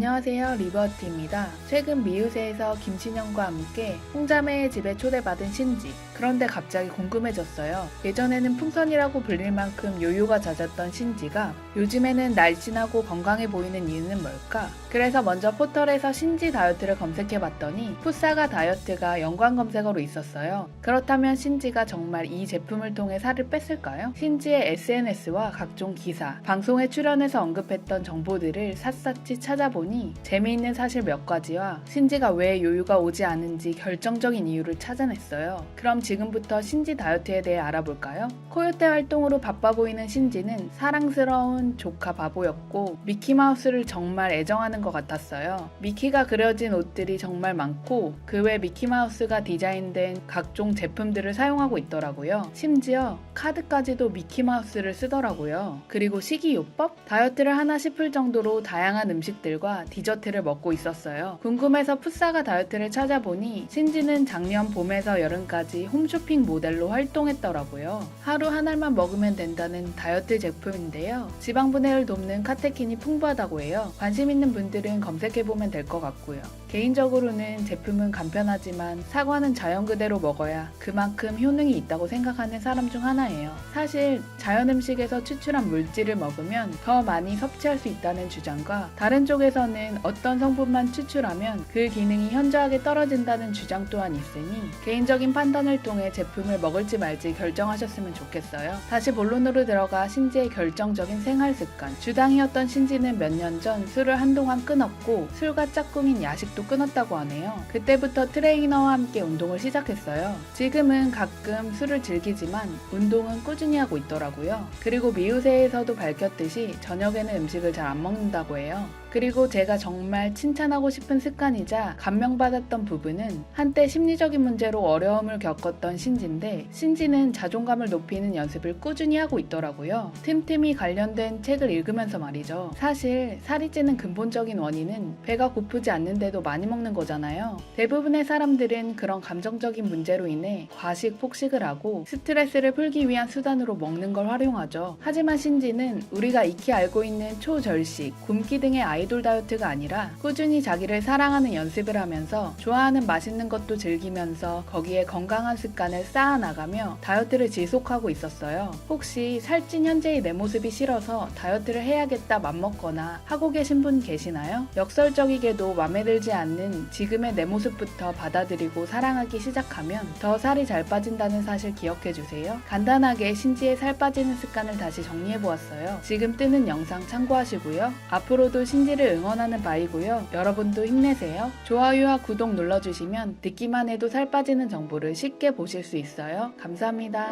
안녕하세요 리버티입니다. 최근 미우새에서 김신영과 함께 홍자매의 집에 초대받은 신지. 그런데 갑자기 궁금해졌어요. 예전에는 풍선이라고 불릴 만큼 요요가 잦았던 신지가 요즘에는 날씬하고 건강해 보이는 이유는 뭘까? 그래서 먼저 포털에서 신지 다이어트를 검색해봤더니 푸사가 다이어트가 연관 검색어로 있었어요. 그렇다면 신지가 정말 이 제품을 통해 살을 뺐을까요? 신지의 SNS와 각종 기사, 방송에 출연해서 언급했던 정보들을 샅샅이 찾아보니 재미있는 사실 몇 가지와 신지가 왜 요요가 오지 않은지 결정적인 이유를 찾아냈어요. 그럼 지금부터 신지 다이어트에 대해 알아볼까요? 코요테 활동으로 바빠 보이는 신지는 사랑스러운 조카 바보였고 미키마우스를 정말 애정하는 것 같았어요. 미키가 그려진 옷들이 정말 많고 그 외 미키마우스가 디자인된 각종 제품들을 사용하고 있더라고요. 심지어 카드까지도 미키마우스를 쓰더라고요. 그리고 식이요법? 다이어트를 하나 싶을 정도로 다양한 음식들과 디저트를 먹고 있었어요. 궁금해서 푸사가 다이어트를 찾아보니 신지는 작년 봄에서 여름까지 홈쇼핑 모델로 활동했더라고요. 하루 한 알만 먹으면 된다는 다이어트 제품인데요. 지방 분해를 돕는 카테킨이 풍부하다고 해요. 관심 있는 분들은 검색해보면 될 것 같고요. 개인적으로는 제품은 간편하지만 사과는 자연 그대로 먹어야 그만큼 효능이 있다고 생각하는 사람 중 하나예요. 사실 자연 음식에서 추출한 물질을 먹으면 더 많이 섭취할 수 있다는 주장과 다른 쪽에서 는 어떤 성분만 추출하면 그 기능이 현저하게 떨어진다는 주장 또한 있으니 개인적인 판단을 통해 제품을 먹을지 말지 결정하셨으면 좋겠어요. 다시 본론으로 들어가 신지의 결정적인 생활 습관. 주당이었던 신지는 몇 년 전 술을 한동안 끊었고 술과 짝꿍인 야식도 끊었다고 하네요. 그때부터 트레이너와 함께 운동을 시작했어요. 지금은 가끔 술을 즐기지만 운동은 꾸준히 하고 있더라고요. 그리고 미우새에서도 밝혔듯이 저녁에는 음식을 잘 안 먹는다고 해요. 그리고 제가 정말 칭찬하고 싶은 습관이자 감명받았던 부분은 한때 심리적인 문제로 어려움을 겪었던 신지인데 신지는 자존감을 높이는 연습을 꾸준히 하고 있더라고요. 틈틈이 관련된 책을 읽으면서 말이죠. 사실 살이 찌는 근본적인 원인은 배가 고프지 않는데도 많이 먹는 거잖아요. 대부분의 사람들은 그런 감정적인 문제로 인해 과식 폭식을 하고 스트레스를 풀기 위한 수단으로 먹는 걸 활용하죠. 하지만 신지는 우리가 익히 알고 있는 초절식, 굶기 등의 아이 돌 다이어트가 아니라 꾸준히 자기를 사랑하는 연습을 하면서 좋아하는 맛있는 것도 즐기면서 거기에 건강한 습관을 쌓아나가며 다이어트를 지속하고 있었어요. 혹시 살찐 현재의 내 모습이 싫어서 다이어트를 해야겠다 맘먹거나 하고 계신 분 계시나요? 역설적이게도 맘에 들지 않는 지금의 내 모습부터 받아들이고 사랑하기 시작하면 더 살이 잘 빠진다는 사실 기억해 주세요. 간단하게 신지의 살 빠지는 습관을 다시 정리해 보았어요. 지금 뜨는 영상 참고하시고요. 앞으로도 신지 를 응원하는 바이고요. 여러분도 힘내세요. 좋아요와 구독 눌러주시면 듣기만 해도 살 빠지는 정보를 쉽게 보실 수 있어요. 감사합니다.